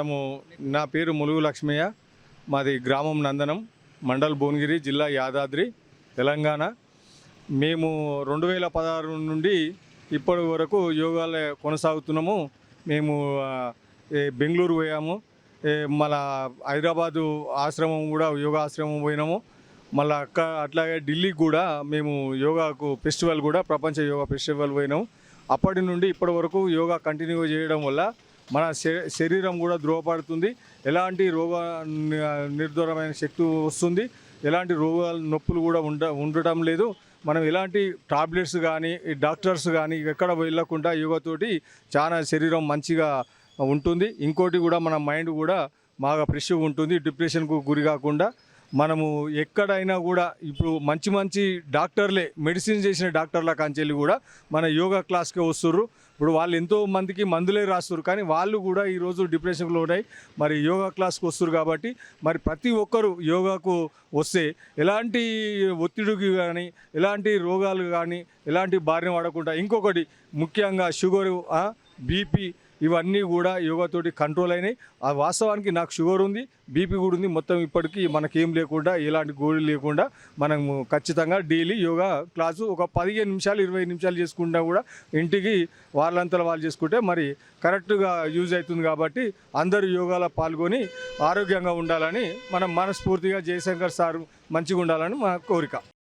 మనము నా పేరు ములుగు లక్ష్మయ్య. మాది గ్రామం నందనం మండల్ భువనగిరి జిల్లా యాదాద్రి తెలంగాణ. మేము రెండు వేల పదహారు నుండి ఇప్పటి వరకు యోగాలో కొనసాగుతున్నాము. మేము ఏ, బెంగళూరు పోయాము. మళ్ళా హైదరాబాదు ఆశ్రమం కూడా యోగా ఆశ్రమం పోయినాము. మళ్ళీ అక్క అట్లాగే ఢిల్లీకి కూడా మేము యోగాకు ఫెస్టివల్ కూడా ప్రపంచ యోగా ఫెస్టివల్ పోయినాము. అప్పటి నుండి ఇప్పటి వరకు యోగా కంటిన్యూ చేయడం వల్ల మన శ- శరీరం కూడా ధృవపడుతుంది ఎలాంటి రోగ నిర్దూరమైన శక్తి వస్తుంది. ఎలాంటి రోగాలు నొప్పులు కూడా ఉండ ఉండటం లేదు. మనం ఎలాంటి టాబ్లెట్స్ కానీ డాక్టర్స్ కానీ ఎక్కడ వెళ్ళకుండా యోగాతోటి చాలా శరీరం మంచిగా ఉంటుంది. ఇంకోటి కూడా మన మైండ్ కూడా బాగా ఫ్రెష్గా ఉంటుంది. డిప్రెషన్కు గురి కాకుండా మనము ఎక్కడైనా కూడా ఇప్పుడు మంచి మంచి డాక్టర్లే మెడిసిన్ చేసిన డాక్టర్ల కాంచెల్లి కూడా మన యోగా క్లాస్కే వస్తుర్రు. ఇప్పుడు వాళ్ళు ఎంతో మందికి మందులే రాస్తారు కానీ వాళ్ళు కూడా ఈరోజు డిప్రెషన్లో ఉన్నాయి మరి యోగా క్లాస్కి వస్తారు కాబట్టి మరి ప్రతి ఒక్కరు యోగాకు వస్తే ఎలాంటి ఒత్తిడికి కానీ ఎలాంటి రోగాలు కానీ ఎలాంటి బారిన పడకుండా ఇంకొకటి ముఖ్యంగా షుగరు బీపీ ఇవన్నీ కూడా యోగాతోటి కంట్రోల్ అయినాయి. ఆ వాస్తవానికి నాకు షుగర్ ఉంది బీపీ కూడా ఉంది. మొత్తం ఇప్పటికీ మనకేం లేకుండా ఎలాంటి గోళీ లేకుండా మనము ఖచ్చితంగా డైలీ యోగా క్లాసు ఒక పదిహేను నిమిషాలు ఇరవై నిమిషాలు చేసుకుంటా కూడా ఇంటికి వాళ్ళంతా వాళ్ళు చేసుకుంటే మరి కరెక్ట్గా యూజ్ అవుతుంది కాబట్టి అందరూ యోగాలో పాల్గొని ఆరోగ్యంగా ఉండాలని మనం మనస్ఫూర్తిగా జయశంకర్ సార్ మంచిగా ఉండాలని మా కోరిక.